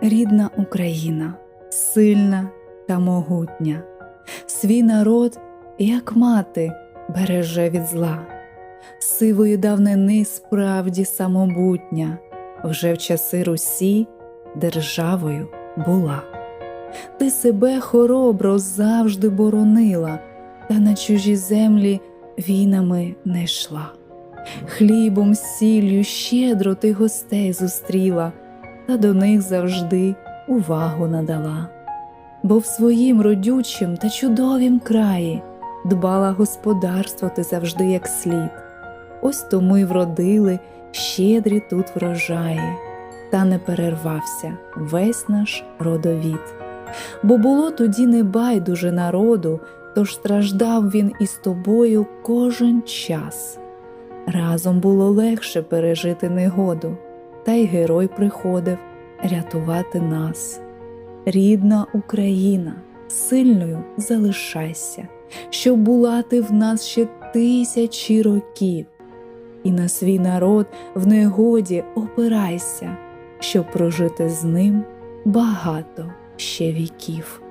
рідна Україна, сильна та могутня, свій народ, як мати, береже від зла, сивої давнини справді самобутня, вже в часи Русі державою була. Ти себе хоробро завжди боронила, та на чужі землі війнами не йшла. Хлібом, сіллю щедро ти гостей зустріла, та до них завжди увагу надала. Бо в своїм родючим та чудовім краї дбала господарство ти завжди як слід. Ось тому й вродили щедрі тут врожаї, та не перервався весь наш родовід. Бо було тоді не байдуже народу, тож страждав він із тобою кожен час. Разом було легше пережити негоду, та й герой приходив рятувати нас. Рідна Україна, сильною залишайся, щоб була ти в нас ще тисячі років, і на свій народ в негоді опирайся, щоб прожити з ним багато ще віків.